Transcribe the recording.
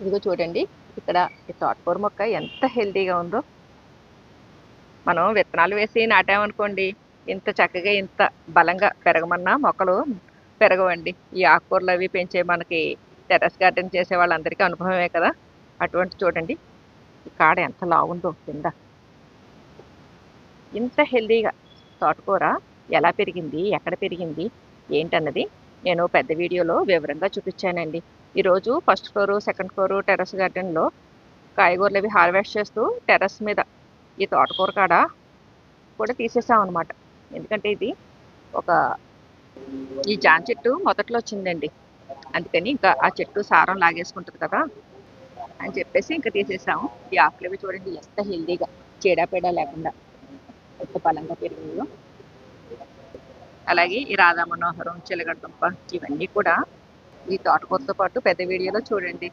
ఇదిగో చూడండి ఇక్కడ ఈ తోటకూర మొక్క ఎంత హెల్తీగా ఉందో. మనం విత్తనాలు వేసి నాటామనుకోండి ఇంత చక్కగా ఇంత బలంగా పెరగమన్నా మొక్కలు పెరగవండి. ఈ ఆకుకూరలు అవి పెంచే మనకి టెర్రస్ గార్డెన్ చేసే వాళ్ళందరికీ అనుభవమే కదా. అటువంటి చూడండి ఈ కాడ ఎంత లావుందో కింద. ఇంత హెల్తీగా తోటకూర ఎలా పెరిగింది ఎక్కడ పెరిగింది ఏంటన్నది నేను పెద్ద వీడియోలో వివరంగా చూపించానండి. ఈరోజు first floor second floor terrace గార్డెన్లో కాయగూరలు అవి హార్వెస్ట్ చేస్తూ టెర్రస్ మీద ఈ తోటకూర కాడ కూడా తీసేసామన్నమాట అనమాట ఎందుకంటే ఇది ఒక ఈ జాన్ చెట్టు మొదట్లో వచ్చిందండి. అందుకని ఇంకా ఆ చెట్టు సారం లాగేసుకుంటుంది కదా అని చెప్పేసి ఇంకా తీసేసాము ఈ ఆకులు చూడండి ఎంత హెల్దీగా చీడపీడ లేకుండా ఎంత బలంగా పెరిగాయో. అలాగే ఈ రాధా మనోహరం చిలగడదుంప ఇవన్నీ కూడా ఈ తోటకూరతో పాటు పెద్ద వీడియోలో చూడండి.